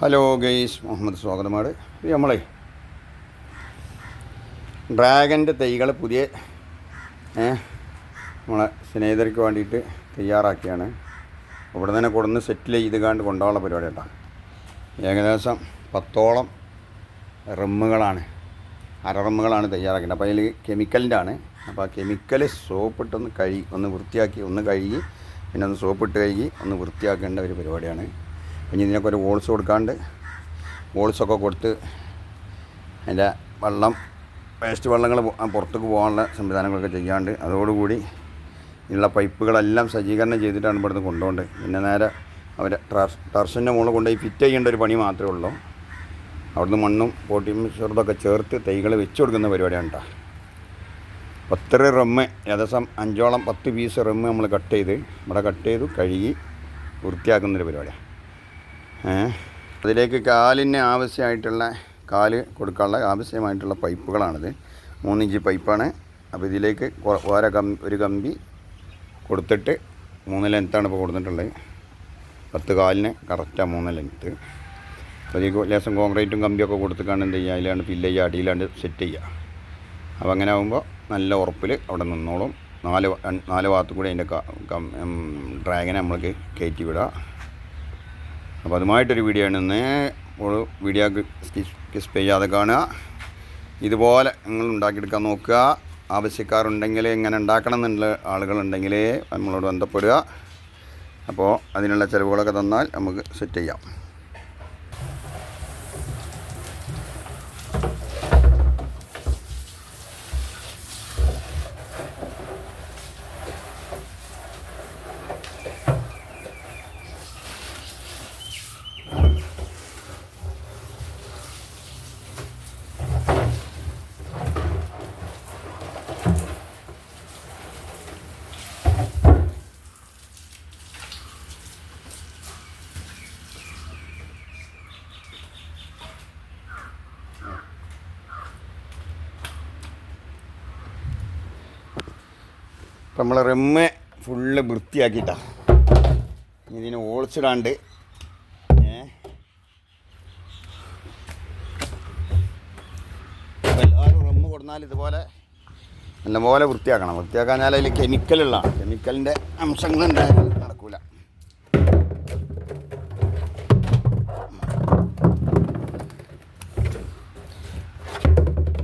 Hello guys Muhammad സ്വാഗതമാണ്. നമ്മളെ ഡ്രാഗന്റെ തൈകൾ പുതിയ നമ്മളെ സ്നേഹിതർക്ക് വേണ്ടിയിട്ട് തയ്യാറാക്കിയാണ്. ഇവിടെ തന്നെ കൊടുന്ന് സെറ്റിൽ ചെയ്ത് കണ്ട് കൊണ്ടുപോകാനുള്ള പരിപാടി കേട്ടോ. ഏകദേശം പത്തോളം റമ്മുകളാണ് അര റമ്മുകളാണ് തയ്യാറാക്കേണ്ടത് അപ്പോൾ അതിൽ കെമിക്കലിന്റെ ആണ് അപ്പോൾ ആ കെമിക്കൽ സോപ്പിട്ടൊന്ന് കഴുകി ഒന്ന് വൃത്തിയാക്കി ഒന്ന് കഴുകി പിന്നെ ഒന്ന് സോപ്പിട്ട് കഴുകി ഒന്ന് വൃത്തിയാക്കേണ്ട ഒരു പരിപാടിയാണ്. പിന്നെ ഇതിനൊക്കെ ഒരു വോൾസ് കൊടുക്കാണ്ട് വോൾസൊക്കെ കൊടുത്ത് അതിന്റെ വെള്ളം വേസ്റ്റ് വെള്ളങ്ങൾ പുറത്തേക്ക് പോകാനുള്ള സംവിധാനങ്ങളൊക്കെ ചെയ്യാണ്ട് അതോടുകൂടി ഉള്ള പൈപ്പുകളെല്ലാം സജ്ജീകരണം ചെയ്തിട്ടാണ് ഇവിടുന്ന് കൊണ്ടുപോകേണ്ടത് പിന്നെ നേരെ അവർ ടർഷന്റെ മുകളിൽ കൊണ്ടുപോയി ഫിറ്റ് ചെയ്യേണ്ട ഒരു പണി മാത്രമേ ഉള്ളൂ. അവിടുന്ന് മണ്ണും പോട്ടിയും ചെറുതൊക്കെ ചേർത്ത് തൈകൾ വെച്ച് കൊടുക്കുന്ന പരിപാടിയാണ് കേട്ടോ പത്തര റമ്മ് ഏകദേശം അഞ്ചോളം പത്ത് പീസ് റമ്മ് നമ്മൾ കട്ട് ചെയ്ത് ഇവിടെ കട്ട് ചെയ്ത് കഴുകി വൃത്തിയാക്കുന്നൊരു പരിപാടിയാണ് അതിലേക്ക് കാലിന് ആവശ്യമായിട്ടുള്ള കാൽ കൊടുക്കാനുള്ള ആവശ്യമായിട്ടുള്ള പൈപ്പുകളാണിത്. മൂന്നിഞ്ച് പൈപ്പാണ്. അപ്പോൾ ഇതിലേക്ക് ഓര കമ്പി ഒരു കമ്പി കൊടുത്തിട്ട് മൂന്ന് ലെങ്ത്താണ് ഇപ്പോൾ കൊടുത്തിട്ടുള്ളത്. പത്ത് കാലിന് കറക്റ്റാണ് മൂന്ന് ലെങ്ത്ത്. അപ്പോൾ ഈ ലേശം കോൺക്രീറ്റും കമ്പിയൊക്കെ കൊടുത്തിട്ടാണ് എന്ത് ചെയ്യുക അതിലാണ് ഫില്ല് ചെയ്യുക അടിയിലാണ്ട് സെറ്റ് ചെയ്യുക. അപ്പോൾ അങ്ങനെ ആകുമ്പോൾ നല്ല ഉറപ്പിൽ അവിടെ നിന്നോളും. നാല് നാല് ഭാഗത്തും കൂടി അതിന്റെ ഡ്രാഗനെ നമ്മൾക്ക് കയറ്റി വിടുക അപ്പോൾ അതുമായിട്ടൊരു വീഡിയോ ആണ് ഇന്ന്. വീഡിയോ സ്കിസ് ചെയ്യാതെ കാണുക. ഇതുപോലെ നിങ്ങൾ ഉണ്ടാക്കിയെടുക്കാൻ നോക്കുക. ആവശ്യക്കാരുണ്ടെങ്കിൽ എങ്ങനെ ഉണ്ടാക്കണം എന്നുള്ള ആളുകളുണ്ടെങ്കിൽ നമ്മളോട് ബന്ധപ്പെടുക. അപ്പോൾ അതിനുള്ള ചിലവുകളൊക്കെ തന്നാൽ നമുക്ക് സെറ്റ് ചെയ്യാം. നമ്മൾ റെമ്മ് ഫുള്ള് വൃത്തിയാക്കിയിട്ടാണ് ഇതിന് ഓളിച്ചിടാണ്ട് എല്ലാവരും റെമ്മ് കൊടുന്നാൽ ഇതുപോലെ നല്ലപോലെ വൃത്തിയാക്കണം. വൃത്തിയാക്കാഞ്ഞാൽ അതിൽ കെമിക്കലുള്ള കെമിക്കലിന്റെ അംശങ്ങൾ ഉണ്ടായാലും നടക്കൂല.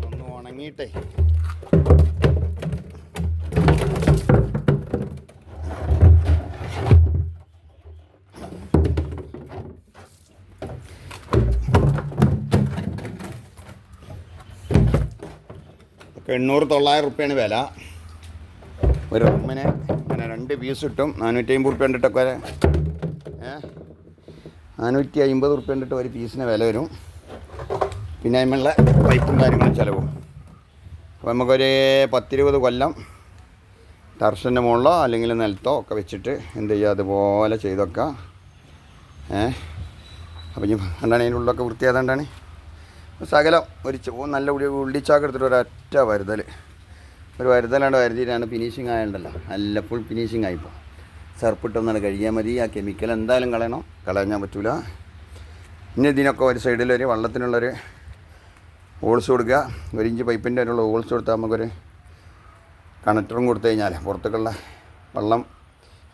ഒന്ന് ഉണങ്ങിയിട്ടേ. എണ്ണൂറ് തൊള്ളായിരം റുപ്യാണ് വില. ഒരു റൂമിന് അങ്ങനെ രണ്ട് പീസ് കിട്ടും നാനൂറ്റി അമ്പത് റുപ്യ കണ്ടിട്ടൊക്കെ വരെ ഏ? നാനൂറ്റി അമ്പത് റുപ്യ കണ്ടിട്ട് ഒരു പീസിന് വില വരും. പിന്നെ അതിനുള്ള പൈപ്പും കാര്യങ്ങളും ചിലവും. അപ്പോൾ നമുക്കൊരു പത്തിരുപത് കൊല്ലം ടർഷന്റെ മുകളിലോ അല്ലെങ്കിൽ നിലത്തോ ഒക്കെ വെച്ചിട്ട് എന്ത് ചെയ്യുക? അതുപോലെ ചെയ്തൊക്കെ ഏ? അപ്പം ഇനി എന്താണ് അതിന്റെ ഉള്ളൊക്കെ വൃത്തിയായതുകൊണ്ടാണ് സകലം ഒരു നല്ല ഉള്ളി ഉള്ളിച്ചാക്ക് എടുത്തിട്ട് ഒരൊറ്റ വരുതൽ. ഒരു വരുതലാണ്ട് വരുതിയിട്ടാണ് ഫിനിഷിങ് ആയതുണ്ടല്ലോ നല്ല ഫുൾ ഫിനിഷിങ് ആയിപ്പോൾ സർപ്പിട്ടൊന്നാണ് കഴിയാൻ മതി. ആ കെമിക്കൽ എന്തായാലും കളയണം. കളയാൻ പറ്റൂല. ഇനി ഇതിനൊക്കെ ഒരു സൈഡിലൊരു വള്ളത്തിനുള്ളൊരു ഹോൾസ് കൊടുക്കുക. ഒരു ഇഞ്ച് പൈപ്പിന്റെ അതിനുള്ള ഹോൾസ് കൊടുത്താൽ നമുക്കൊരു കണക്ടറും കൊടുത്തു കഴിഞ്ഞാൽ പുറത്തേക്കുള്ള വെള്ളം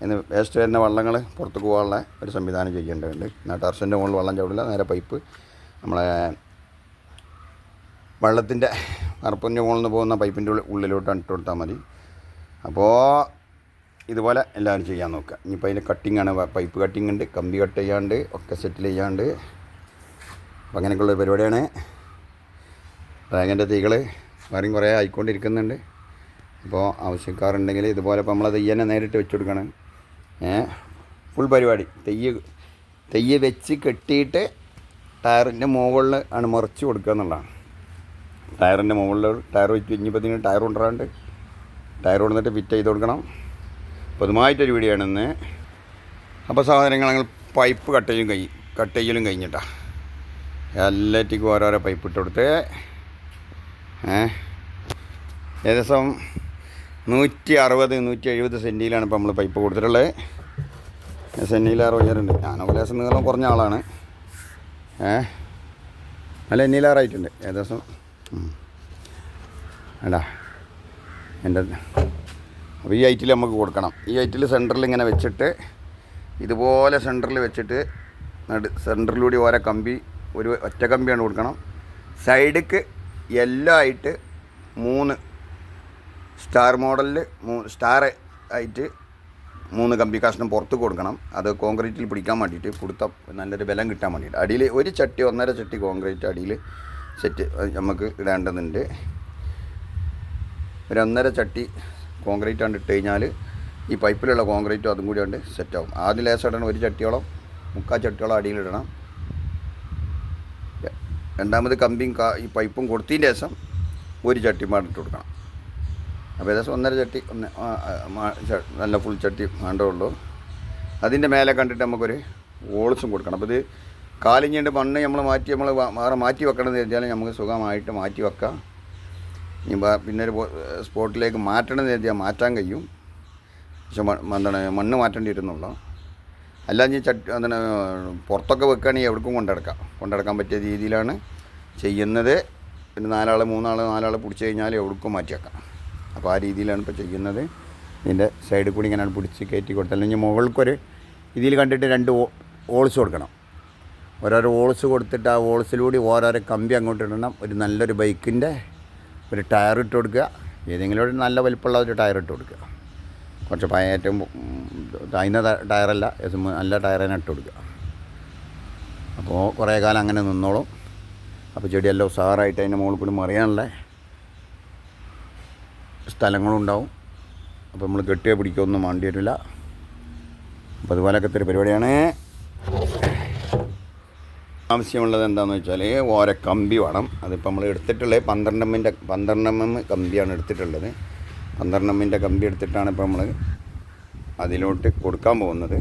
എന്ന് വേസ്റ്റ് വരുന്ന വള്ളങ്ങൾ പുറത്തേക്ക് പോകാനുള്ള ഒരു സംവിധാനം ചെയ്യേണ്ടതുണ്ട്. എന്നാൽ ടർഷന്റെ മുകളിൽ വെള്ളം ചവിടില്ല. നേരെ പൈപ്പ് നമ്മളെ വെള്ളത്തിന്റെ അറപ്പിന്റെ മുകളിൽ നിന്ന് പോകുന്ന പൈപ്പിന്റെ ഉള്ളിലോട്ട് ഇട്ട് കൊടുത്താൽ മതി. അപ്പോൾ ഇതുപോലെ എല്ലാവരും ചെയ്യാൻ നോക്കുക. ഇനിയിപ്പോൾ അതിന്റെ കട്ടിങ്ങാണ് പൈപ്പ് കട്ടിങ് ഉണ്ട് കമ്പി കട്ട് ചെയ്യാണ്ട് ഒക്കെ സെറ്റിൽ ചെയ്യാണ്ട്. അപ്പം അങ്ങനെയൊക്കെയുള്ള പരിപാടിയാണ്. ഡ്രാഗന്റെ തീകൾ വേറെയും കുറേ ആയിക്കൊണ്ടിരിക്കുന്നുണ്ട്. അപ്പോൾ ആവശ്യക്കാരുണ്ടെങ്കിൽ ഇതുപോലെ ഇപ്പോൾ നമ്മൾ തെയ്യനെ നേരിട്ട് വെച്ച് കൊടുക്കണം. ഏ ഫുൾ പരിപാടി. തെയ്യ് തെയ്യ് വെച്ച് കെട്ടിയിട്ട് ടയറിന്റെ മുകളിൽ ആണ് മറിച്ച് കൊടുക്കുക എന്നുള്ളതാണ്. ടയറിന്റെ മുകളിൽ ടയർ വെച്ച് കഴിഞ്ഞപ്പോഴത്തേന് ടയർ കൊണ്ടുവരാണ്ട് ടയർ കൊണ്ടുവന്നിട്ട് ഫിറ്റ് ചെയ്ത് കൊടുക്കണം. അപ്പോൾ അതുമായിട്ടൊരു വീഡിയോ ഇന്ന്. അപ്പോൾ സാധനങ്ങൾ ഞങ്ങൾ പൈപ്പ് കട്ട് ചെയ്യും കഴി കട്ട് ചെയ്യലും കഴിഞ്ഞിട്ടാ. എല്ലാറ്റിക്കും ഓരോരോ പൈപ്പ് ഇട്ട് കൊടുത്ത്. ഏകദേശം നൂറ്റി അറുപത് നൂറ്റി എഴുപത് സെന്റിയിലാണ് ഇപ്പോൾ നമ്മൾ പൈപ്പ് കൊടുത്തിട്ടുള്ളത്. അറുപത് ഉയരുണ്ട് ഞാനൊക്കെ ലേശം നീളം കുറഞ്ഞ ആളാണ്. ഏ? നല്ല എന്നിലാറായിട്ടുണ്ട് ഏകദേശം അടാ എന്റെ അപ്പോൾ ഈ ഐറ്റിൽ നമുക്ക് കൊടുക്കണം. ഈ ഐറ്റിൽ സെന്ററിൽ ഇങ്ങനെ വെച്ചിട്ട് ഇതുപോലെ സെന്ററിൽ വെച്ചിട്ട് നടു സെന്ററിലൂടെ ഓരോ കമ്പി ഒരു ഒറ്റ കമ്പിയാണ് കൊടുക്കണം. സൈഡിക്ക് എല്ലാം ആയിട്ട് മൂന്ന് സ്റ്റാർ മോഡലിൽ മൂ സ്റ്റാർ ആയിട്ട് മൂന്ന് കമ്പി കഷ്ണം പുറത്ത് കൊടുക്കണം. അത് കോൺക്രീറ്റിൽ പിടിക്കാൻ വേണ്ടിയിട്ട് കൊടുത്ത നല്ലൊരു ബലം കിട്ടാൻ വേണ്ടിയിട്ട്. അടിയിൽ ഒരു ചട്ടി ഒന്നര ചട്ടി കോൺക്രീറ്റ് അടിയിൽ സെറ്റ് നമുക്ക് ഇടേണ്ടതുണ്ട്. ഒരു ഒന്നര ചട്ടി കോൺക്രീറ്റ് ആണ് ഇട്ട് കഴിഞ്ഞാൽ ഈ പൈപ്പിലുള്ള കോൺക്രീറ്റും അതും കൂടി കൊണ്ട് സെറ്റാവും ആദ്യം ലേശം ഇടണം ഒരു ചട്ടിയോളം മുക്കാൽ ചട്ടിയോളം അടിയിലിടണം രണ്ടാമത് കമ്പിയും ഈ പൈപ്പും കൊടുത്തതിന്റെ ശേഷം ഒരു ചട്ടി മാടിട്ട് കൊടുക്കണം. അപ്പോൾ ഏകദേശം ഒന്നര ചട്ടി ഒന്ന് നല്ല ഫുൾ ചട്ടി വേണ്ടതുള്ളൂ അതിന്റെ മേലെ കണ്ടിട്ട് നമുക്കൊരു ഓൾസും കൊടുക്കണം. അപ്പോൾ ഇത് കാലിഞ്ഞിട്ട് മണ്ണ് നമ്മൾ മാറ്റി നമ്മൾ വേറെ മാറ്റി വെക്കണമെന്ന് വെച്ചാൽ നമുക്ക് സുഖമായിട്ട് മാറ്റി വെക്കാം. ഇനി പിന്നെ ഒരു സ്പോട്ടിലേക്ക് മാറ്റണം എന്ന് കരുതിയാൽ മാറ്റാൻ കഴിയും. പക്ഷെ എന്താണ് മണ്ണ് മാറ്റേണ്ടി വരുന്നുള്ളൂ. അല്ലാതെ ചട്ട് എന്താണ് പുറത്തൊക്കെ വെക്കുകയാണെങ്കിൽ എവിടേക്കും കൊണ്ടെടുക്കാം. കൊണ്ടെടുക്കാൻ പറ്റിയ രീതിയിലാണ് ചെയ്യുന്നത്. പിന്നെ നാലാൾ മൂന്നാൾ നാലാൾ പിടിച്ച് കഴിഞ്ഞാൽ എവിടേക്കും മാറ്റി വെക്കാം. അപ്പോൾ ആ രീതിയിലാണ് ഇപ്പോൾ ചെയ്യുന്നത്. ഇതിന്റെ സൈഡിൽ കൂടി ഇങ്ങനെ പിടിച്ച് കയറ്റി കൊടുത്തത് അല്ലെങ്കിൽ മുകൾക്കൊരു ഇതിൽ കണ്ടിട്ട് രണ്ട് ഓൾസ് കൊടുക്കണം. ഓരോരോ ഓൾസ് കൊടുത്തിട്ട് ആ ഓൾസിലൂടെ ഓരോരോ കമ്പി അങ്ങോട്ട് ഇടണം. ഒരു നല്ലൊരു ബൈക്കിന്റെ ഒരു ടയർ ഇട്ട് കൊടുക്കുക. ഏതെങ്കിലും ഒരു നല്ല വലിപ്പമുള്ള ഒരു ടയർ ഇട്ട് കൊടുക്കുക. കുറച്ച് പഴയ ഏറ്റവും ട- ടയറല്ല നല്ല ടയർ തന്നെ ഇട്ട് കൊടുക്കുക. അപ്പോൾ കുറേ കാലം അങ്ങനെ നിന്നോളും. അപ്പോൾ ചെടിയെല്ലാം ഉസാറായിട്ട് അതിന്റെ മുകളിൽ കൂടി മറിയാനുള്ള സ്ഥലങ്ങളും ഉണ്ടാവും അപ്പോൾ നമ്മൾ കെട്ടിയ പിടിക്കൊന്നും വേണ്ടി വരില്ല. അപ്പോൾ അതുപോലൊക്കെ ഒരു പരിപാടിയാണ്. ആവശ്യമുള്ളത് എന്താണെന്ന് വെച്ചാൽ ഓര കമ്പി വേണം. അതിപ്പോൾ നമ്മൾ എടുത്തിട്ടുള്ളത് പന്ത്രണ്ട് എമ്മിന്റെ പന്ത്രണ്ട് എം എം കമ്പിയാണ് എടുത്തിട്ടുള്ളത്. പന്ത്രണ്ട് എമ്മിന്റെ കമ്പി എടുത്തിട്ടാണ് ഇപ്പോൾ നമ്മൾ അതിലോട്ട് കൊടുക്കാൻ പോകുന്നത്.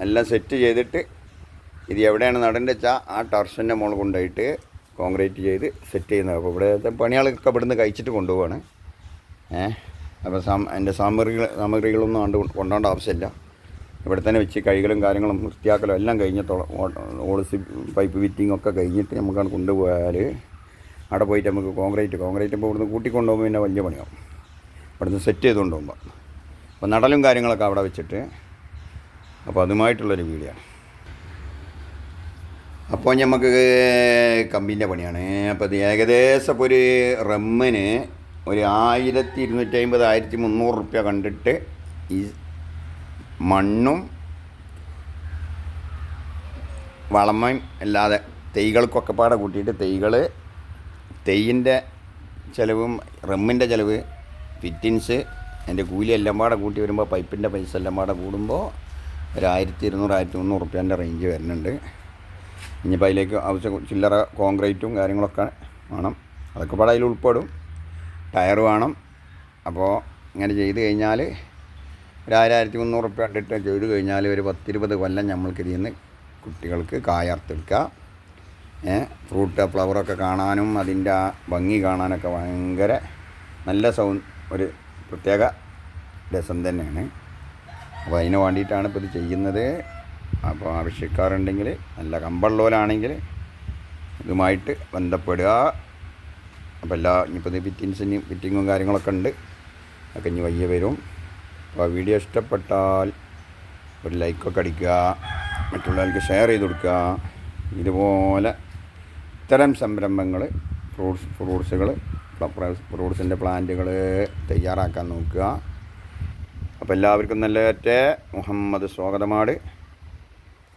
എല്ലാം സെറ്റ് ചെയ്തിട്ട് ഇത് എവിടെയാണ് നടേണ്ടത് വെച്ചാൽ ആ ടർഷന്റെ മുകളിൽ കൊണ്ടുപോയിട്ട് കോൺക്രീറ്റ് ചെയ്ത് സെറ്റ് ചെയ്യുന്നത്. അപ്പോൾ ഇവിടെ പണിയാളൊക്കെ ഇവിടുന്ന് കഴിച്ചിട്ട് കൊണ്ടുപോവാണ്. ഏഹ്? അപ്പോൾ സാം എന്റെ സാമഗ്രികൾ സാമഗ്രികളൊന്നും കൊണ്ട് കൊണ്ടുപോകേണ്ട ആവശ്യമില്ല ഇവിടെ തന്നെ വെച്ച് കൈകളും കാര്യങ്ങളും വൃത്തിയാക്കലും എല്ലാം കഴിഞ്ഞത്തോളം ഓൾസി പൈപ്പ് ഫിറ്റിംഗ് ഒക്കെ കഴിഞ്ഞിട്ട് നമുക്കത് കൊണ്ടുപോയാൽ അവിടെ പോയിട്ട് നമുക്ക് കോൺക്രീറ്റ് കോൺക്രീറ്റ് ഇപ്പോൾ ഇവിടുന്ന് കൂട്ടിക്കൊണ്ടുപോകുമ്പോൾ പിന്നെ വലിയ പണിയാവും. ഇവിടുന്ന് സെറ്റ് ചെയ്ത് കൊണ്ടുപോകുമ്പോൾ അപ്പോൾ നടലും കാര്യങ്ങളൊക്കെ അവിടെ വെച്ചിട്ട് അപ്പോൾ അതുമായിട്ടുള്ളൊരു വീഡിയോ അപ്പോൾ നമുക്ക് കമ്പീന്റെ പണിയാണ്. അപ്പോൾ ഇത് ഏകദേശം ഇപ്പോൾ ഒരു റമ്മിന് ഒരു ആയിരത്തി ഇരുന്നൂറ്റി അമ്പത് ആയിരത്തി മുന്നൂറ് റുപ്യ കണ്ടിട്ട് ഈ മണ്ണും വളമയും അല്ലാതെ തൈകൾക്കൊക്കെ പാടെ കൂട്ടിയിട്ട് തൈകൾ തെയ്യിന്റെ ചിലവും റമ്മിന്റെ ചിലവ് ഫിറ്റിൻസ് എന്റെ കൂലി എല്ലാം പാടെ കൂട്ടി വരുമ്പോൾ പൈപ്പിന്റെ പൈസ എല്ലാം പാടെ കൂടുമ്പോൾ ഒരു ആയിരത്തി ഇരുന്നൂറ് ആയിരത്തി മുന്നൂറ് റുപ്യേന്റെ റേഞ്ച് വരുന്നുണ്ട്. ഇനിയിപ്പോൾ അതിലേക്ക് ആവശ്യം ചില്ലറ കോൺക്രീറ്റും കാര്യങ്ങളൊക്കെ വേണം. അതൊക്കെ പാടെ അതിൽ ഉൾപ്പെടും. ടയർ വേണം. അപ്പോൾ ഇങ്ങനെ ചെയ്ത് കഴിഞ്ഞാൽ ഒരു ആയിരത്തി മുന്നൂറ് റുപ്യ കണ്ടിട്ട് ചെയ്ത് കഴിഞ്ഞാൽ ഒരു പത്തിരുപത് കൊല്ലം നമ്മൾക്ക് ഇതിൽ നിന്ന് കുട്ടികൾക്ക് കായർത്തെടുക്കുക ഫ്രൂട്ട് ഫ്ലവറൊക്കെ കാണാനും അതിന്റെ ആ ഭംഗി കാണാനൊക്കെ ഭയങ്കര നല്ല സൗണ്ട് ഒരു പ്രത്യേക രസം തന്നെയാണ്. അപ്പോൾ അതിന് വേണ്ടിയിട്ടാണ് ഇപ്പോൾ ഇത് ചെയ്യുന്നത്. അപ്പോൾ ആവശ്യക്കാരുണ്ടെങ്കിൽ നല്ല കമ്പുള്ളവരാണെങ്കിൽ ഇതുമായിട്ട് ബന്ധപ്പെടുക. അപ്പോൾ എല്ലാ ഇനിയിപ്പോൾ ഇത് ഫിറ്റിങ്സിന് ഫിറ്റിങ്ങും കാര്യങ്ങളൊക്കെ ഉണ്ട്. അതൊക്കെ ഇനി വയ്യ വരും. അപ്പോൾ വീഡിയോ ഇഷ്ടപ്പെട്ടാൽ ഒരു ലൈക്കൊക്കെ അടിക്കുക മറ്റുള്ളവർക്ക് ഷെയർ ചെയ്ത് കൊടുക്കുക. ഇതുപോലെ ഇത്തരം സംരംഭങ്ങൾ ഫ്രൂട്ട്സ് ഫ്രൂട്ട്സുകൾ ഫ്രൂട്ട്സിന്റെ പ്ലാന്റുകൾ തയ്യാറാക്കാൻ നോക്കുക. അപ്പോൾ എല്ലാവർക്കും നല്ല മുഹമ്മദ് സ്വാഗതമാട്.